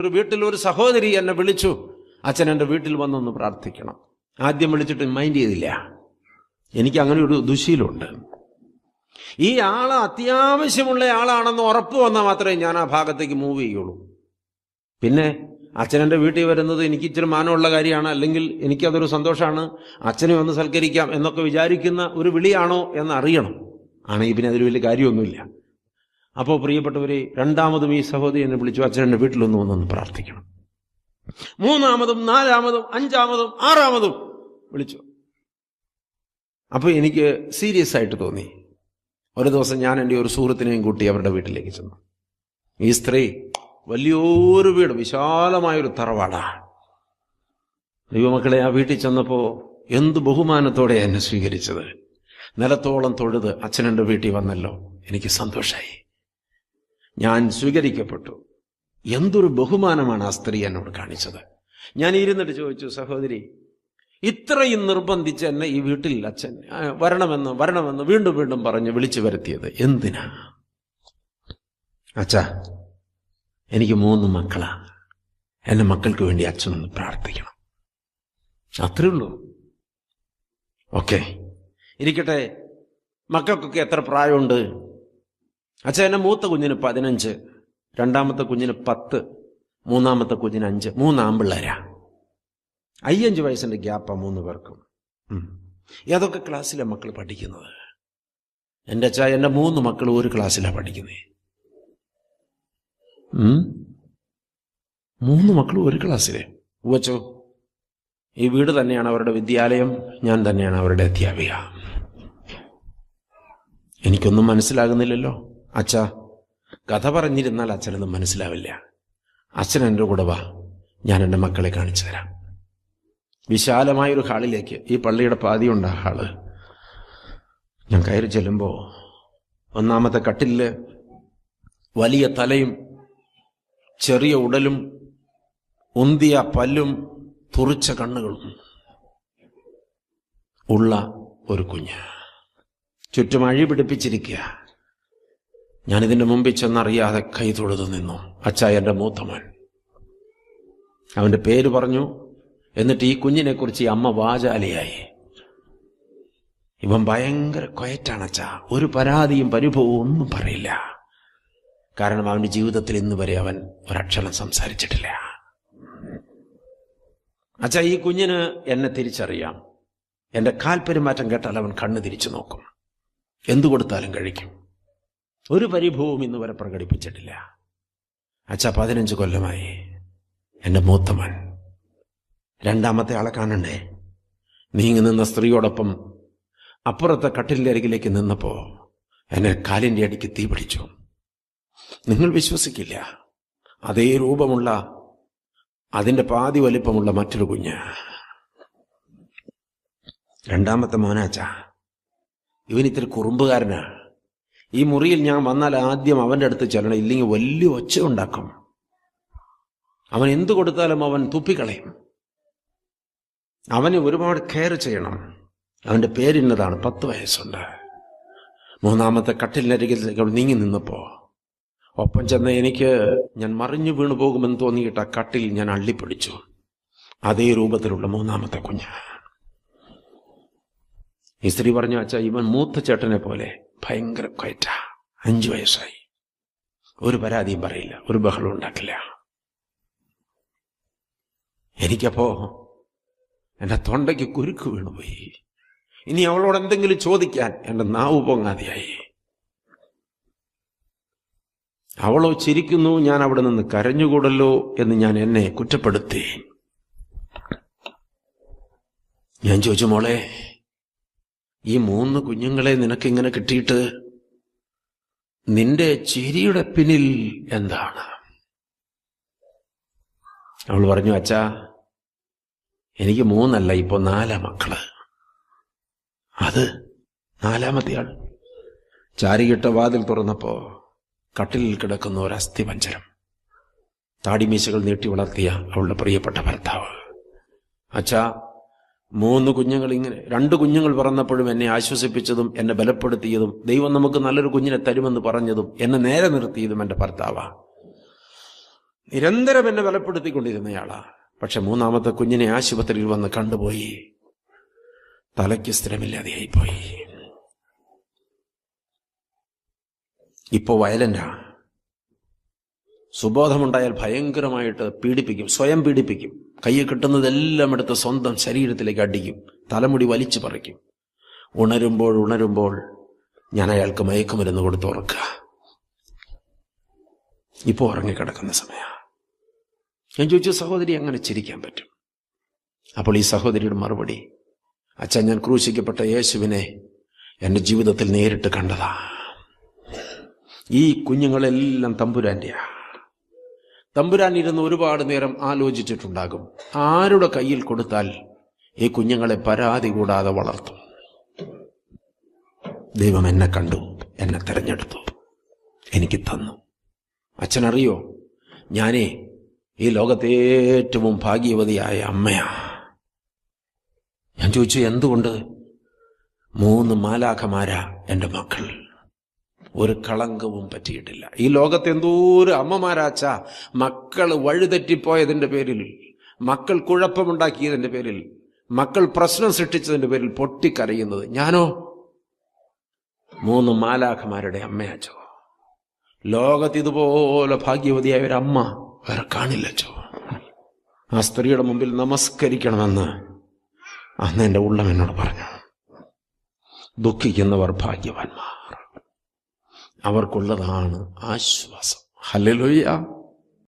ഒരു വീട്ടിൽ ഒരു സഹോദരി എന്നെ വിളിച്ചു അച്ഛൻ എന്റെ വീട്ടിൽ വന്നൊന്ന് പ്രാർത്ഥിക്കണം. ആദ്യം വിളിച്ചിട്ട് മൈൻഡ് ചെയ്തില്ല. എനിക്ക് അങ്ങനെ ഒരു ദുശീലമുണ്ട്. ഈ ആൾ അത്യാവശ്യമുള്ള ആളാണെന്ന് ഉറപ്പ് വന്നാൽ മാത്രമേ ഞാൻ ആ ഭാഗത്തേക്ക് മൂവ് ചെയ്യുള്ളൂ. പിന്നെ അച്ഛനെന്റെ വീട്ടിൽ വരുന്നത് എനിക്ക് ഇച്ചിരി മാനമുള്ള കാര്യമാണ് അല്ലെങ്കിൽ എനിക്കതൊരു സന്തോഷമാണ് അച്ഛനെ ഒന്ന് സൽക്കരിക്കാം എന്നൊക്കെ വിചാരിക്കുന്ന ഒരു വിളിയാണോ എന്ന് അറിയണം ആണെങ്കിൽ പിന്നെ അതിൽ വലിയ കാര്യമൊന്നുമില്ല. അപ്പോൾ പ്രിയപ്പെട്ടവരെ രണ്ടാമതും ഈ സഹോദരി എന്നെ വിളിച്ചു അച്ഛനെ വീട്ടിലൊന്ന് വന്നൊന്ന് പ്രാർത്ഥിക്കണം. മൂന്നാമതും നാലാമതും അഞ്ചാമതും ആറാമതും വിളിച്ചു. അപ്പോൾ എനിക്ക് സീരിയസ് ആയിട്ട് തോന്നി. ഒരു ദിവസം ഞാൻ എന്റെ ഒരു സുഹൃത്തിനെയും കൂട്ടി അവരുടെ വീട്ടിലേക്ക് ചെന്നു. ഈ സ്ത്രീ വലിയൊരു വീട് വിശാലമായൊരു തറവാടാണ് ദൈവമക്കളെ ആ വീട്ടിൽ ചെന്നപ്പോൾ എന്ത് ബഹുമാനത്തോടെ എന്നെ സ്വീകരിച്ചത്. നിലത്തോളം തൊഴുത് അച്ഛനെന്റെ വീട്ടിൽ വന്നല്ലോ. എനിക്ക് സന്തോഷമായി ഞാൻ സ്വീകരിക്കപ്പെട്ടു. എന്തൊരു ബഹുമാനമാണ് ആ സ്ത്രീ എന്നോട് കാണിച്ചത്. ഞാൻ ഇരുന്നിട്ട് ചോദിച്ചു സഹോദരി ഇത്രയും നിർബന്ധിച്ച് എന്നെ ഈ വീട്ടിൽ അച്ഛൻ വരണമെന്ന് വരണമെന്ന് വീണ്ടും വീണ്ടും പറഞ്ഞ് വിളിച്ചു വരുത്തിയത് എന്തിനാ? അച്ഛാ എനിക്ക് മൂന്ന് മക്കളാ. എന്റെ മക്കൾക്ക് വേണ്ടി അച്ഛനൊന്ന് പ്രാർത്ഥിക്കണം. അത്രേ ഉള്ളൂ? ഓക്കെ. ഇരിക്കട്ടെ. മക്കൾക്കൊക്കെ എത്ര പ്രായമുണ്ട്? അച്ഛൻ മൂത്ത കുഞ്ഞിന് പതിനഞ്ച് രണ്ടാമത്തെ കുഞ്ഞിന് പത്ത് മൂന്നാമത്തെ കുഞ്ഞിന് അഞ്ച് മൂന്ന് ആമ്പിള്ളേരാ അയ്യഞ്ച് വയസ്സിന്റെ ഗ്യാപ്പാ മൂന്ന് പേർക്കും. ഏതൊക്കെ ക്ലാസ്സിലാണ് മക്കൾ പഠിക്കുന്നത്? എന്റെ അച്ഛാ എന്റെ മൂന്ന് മക്കൾ ഒരു ക്ലാസ്സിലാണ് പഠിക്കുന്നത്? മൂന്ന് മക്കൾ ഒരു ക്ലാസ്സിലെ. ഉവച്ചോ ഈ വീട് തന്നെയാണ് അവരുടെ വിദ്യാലയം ഞാൻ തന്നെയാണ് അവരുടെ അധ്യാപിക. എനിക്കൊന്നും മനസ്സിലാകുന്നില്ലല്ലോ. അച്ഛാ കഥ പറഞ്ഞിരുന്നാൽ അച്ഛനൊന്നും മനസ്സിലാവില്ല. അച്ഛൻ എന്റെ കൂടെ വാ ഞാൻ എന്റെ മക്കളെ കാണിച്ചു തരാം. വിശാലമായൊരു ഹാളിലേക്ക് ഈ പള്ളിയുടെ പാതിയുണ്ട് ആ ഹാൾ. ഞാൻ കയറി ചെല്ലുമ്പോൾ ഒന്നാമത്തെ കട്ടിലിൽ വലിയ തലയും ചെറിയ ഉടലും ഉന്തിയ പല്ലും തുറിച്ച കണ്ണുകളും ഉള്ള ഒരു കുഞ്ഞ്. ചുറ്റും അഴി പിടിപ്പിച്ചിരിക്കുക ഞാനിതിന്റെ മുമ്പിൽ ചെന്നറിയാതെ കൈ തൊഴുതു നിന്നു. അച്ഛ എന്റെ മൂത്തമൻ. അവന്റെ പേര് പറഞ്ഞു. എന്നിട്ട് ഈ കുഞ്ഞിനെക്കുറിച്ച് ഈ അമ്മ വാചാലിയായി. ഇവൻ ഭയങ്കര കൊയറ്റാണ് അച്ഛാ ഒരു പരാതിയും പരിഭവവും ഒന്നും പറയില്ല. കാരണം അവന്റെ ജീവിതത്തിൽ ഇന്ന് വരെ അവൻ ഒരക്ഷരം സംസാരിച്ചിട്ടില്ല. അച്ഛ ഈ കുഞ്ഞിന് എന്നെ തിരിച്ചറിയാം. എന്റെ കാൽപ്പെരുമാറ്റം കേട്ടാൽ അവൻ കണ്ണ് തിരിച്ചു നോക്കും. എന്തു കൊടുത്താലും കഴിക്കും. ഒരു പരിഭവവും ഇന്ന് വരെ പ്രകടിപ്പിച്ചിട്ടില്ല. അച്ഛ പതിനഞ്ച് കൊല്ലമായി എന്റെ മൂത്തമൻ രണ്ടാമത്തെ ആളെ കാണണ്ടേ? നീങ്ങി നിന്ന സ്ത്രീയോടൊപ്പം അപ്പുറത്തെ കട്ടിലിന്റെ അരികിലേക്ക് നിന്നപ്പോ എന്നെ കാലിന്റെ അടിക്ക് തീ പിടിച്ചു. നിങ്ങൾ വിശ്വസിക്കില്ല. അതേ രൂപമുള്ള അതിന്റെ പാതി വലിപ്പമുള്ള മറ്റൊരു കുഞ്ഞ്. രണ്ടാമത്തെ മോനാച്ച ഇവനിത്തിരി കുറുമ്പുകാരനാണ് കുറുമ്പുകാരനാ. ഈ മുറിയിൽ ഞാൻ വന്നാൽ ആദ്യം അവന്റെ അടുത്ത് ചെല്ലണം. ഇല്ലെങ്കിൽ വലിയ ഒച്ച ഉണ്ടാക്കും. അവൻ എന്തു കൊടുത്താലും അവൻ തുപ്പിക്കളയും. അവന് ഒരുപാട് കെയർ ചെയ്യണം. അവന്റെ പേരിന്നതാണ് പത്ത് വയസ്സുണ്ട്. മൂന്നാമത്തെ കട്ടിലിനരികിലേക്ക് അവൾ നീങ്ങി നിന്നപ്പോ ഒപ്പം ചെന്ന എനിക്ക് ഞാൻ മറിഞ്ഞു വീണു പോകുമെന്ന് തോന്നിയിട്ട് ആ കട്ടിൽ ഞാൻ അള്ളിപ്പിടിച്ചു. അതേ രൂപത്തിലുള്ള മൂന്നാമത്തെ കുഞ്ഞ്. ഈ സ്ത്രീ പറഞ്ഞു അച്ഛ ഇവൻ മൂത്ത ചേട്ടനെ പോലെ. ഭയങ്കര കയറ്റ. അഞ്ചു വയസ്സായി. ഒരു പരാതിയും പറയില്ല. ഒരു ബഹളം ഉണ്ടാക്കില്ല. എനിക്കപ്പോ എന്റെ തൊണ്ടയ്ക്ക് കുരുക്ക് വീണുപോയി. ഇനി അവളോട് എന്തെങ്കിലും ചോദിക്കാൻ എന്റെ നാവ് പൊങ്ങാതെയായി. അവളോ ചിരിക്കുന്നു ഞാൻ അവിടെ നിന്ന് കരഞ്ഞുകൂടല്ലോ എന്ന് ഞാൻ എന്നെ കുറ്റപ്പെടുത്തി. ഞാൻ ചോദിച്ചു മോളെ ഈ മൂന്ന് കുഞ്ഞുങ്ങളെ നിനക്കിങ്ങനെ കിട്ടിയിട്ട് നിന്റെ ചിരിയുടെ പിന്നിൽ എന്താണ്? അവൾ പറഞ്ഞു അച്ഛാ എനിക്ക് മൂന്നല്ല ഇപ്പൊ നാലാ മക്കൾ. അത് നാലാമത്തെ ആൾ ചാരികിട്ട വാതിൽ തുറന്നപ്പോ കട്ടിലിൽ കിടക്കുന്ന ഒരു അസ്ഥിപഞ്ചരം താടിമീശകൾ നീട്ടി വളർത്തിയ അവളുടെ പ്രിയപ്പെട്ട ഭർത്താവ്. അച്ഛാ മൂന്ന് കുഞ്ഞുങ്ങൾ ഇങ്ങനെ രണ്ട് കുഞ്ഞുങ്ങൾ പിറന്നപ്പോഴും എന്നെ ആശ്വസിപ്പിച്ചതും എന്നെ ബലപ്പെടുത്തിയതും ദൈവം നമുക്ക് നല്ലൊരു കുഞ്ഞിനെ തരുമെന്ന് പറഞ്ഞതും എന്നെ നേരെ നിർത്തിയതും എന്റെ ഭർത്താവാ. നിരന്തരം എന്നെ ബലപ്പെടുത്തിക്കൊണ്ടിരുന്നയാളാ. പക്ഷെ മൂന്നാമത്തെ കുഞ്ഞിനെ ആശുപത്രിയിൽ വന്ന് കണ്ടുപോയി. തലയ്ക്ക് സ്ഥിരമില്ലാതെയായിപ്പോയി. ഇപ്പോ വയലന്റാ. സുബോധമുണ്ടായാൽ ഭയങ്കരമായിട്ട് പീഡിപ്പിക്കും സ്വയം പീഡിപ്പിക്കും. കയ്യിൽ കിട്ടുന്നതെല്ലാം എടുത്ത് സ്വന്തം ശരീരത്തിലേക്ക് അടിക്കും തലമുടി വലിച്ചു പറിക്കും. ഉണരുമ്പോൾ ഉണരുമ്പോൾ ഞാൻ അയാൾക്ക് മയക്കുമരുന്ന് കൊടുത്ത് ഉറക്കുക. ഇപ്പോൾ ഉറങ്ങിക്കിടക്കുന്ന സമയ. ഞാൻ ചോദിച്ചു സഹോദരി അങ്ങനെ ചിരിക്കാൻ പറ്റും? അപ്പോൾ ഈ സഹോദരിയുടെ മറുപടി അച്ഛൻ ഞാൻ ക്രൂശിക്കപ്പെട്ട യേശുവിനെ എന്റെ ജീവിതത്തിൽ നേരിട്ട് കണ്ടതാ. ഈ കുഞ്ഞുങ്ങളെല്ലാം തമ്പുരാന്റെയാ തമ്പുരാൻ ഇരുന്ന് ഒരുപാട് നേരം ആലോചിച്ചിട്ടുണ്ടാകും. ആരുടെ കയ്യിൽ കൊടുത്താൽ ഈ കുഞ്ഞുങ്ങളെ പരാതി കൂടാതെ വളർത്തും? ദൈവം എന്നെ കണ്ടു എന്നെ തെരഞ്ഞെടുത്തു എനിക്ക് തന്നു. അച്ഛനറിയോ ഞാനേ ഈ ലോകത്തെ ഏറ്റവും ഭാഗ്യവതിയായ അമ്മയാ. ഞാൻ ചോദിച്ചു എന്തുകൊണ്ട്? മൂന്ന് മാലാഖമാരാ എന്റെ മക്കൾ. ഒരു കളങ്കവും പറ്റിയിട്ടില്ല. ഈ ലോകത്ത് എന്തോരം അമ്മമാരാച്ച മക്കൾ വഴുതെറ്റിപ്പോയതിന്റെ പേരിൽ മക്കൾ കുഴപ്പമുണ്ടാക്കിയതിന്റെ പേരിൽ മക്കൾ പ്രശ്നം സൃഷ്ടിച്ചതിന്റെ പേരിൽ പൊട്ടിക്കരയുന്നത് ഞാനോ? മൂന്ന് മാലാഖമാരുടെ അമ്മയാച്ചോ? ലോകത്ത് ഇതുപോലെ ഭാഗ്യവതിയായ ഒരു അമ്മ വേറെ കാണില്ലച്ചോ? ആ സ്ത്രീയുടെ മുമ്പിൽ നമസ്കരിക്കണമെന്ന് അന്ന് എന്റെ ഉള്ളം എന്നോട് പറഞ്ഞു. ദുഃഖിക്കുന്നവർ ഭാഗ്യവാന്മാർ. അവർക്കുള്ളതാണ് ആശ്വാസം. ഹല്ലേലൂയ.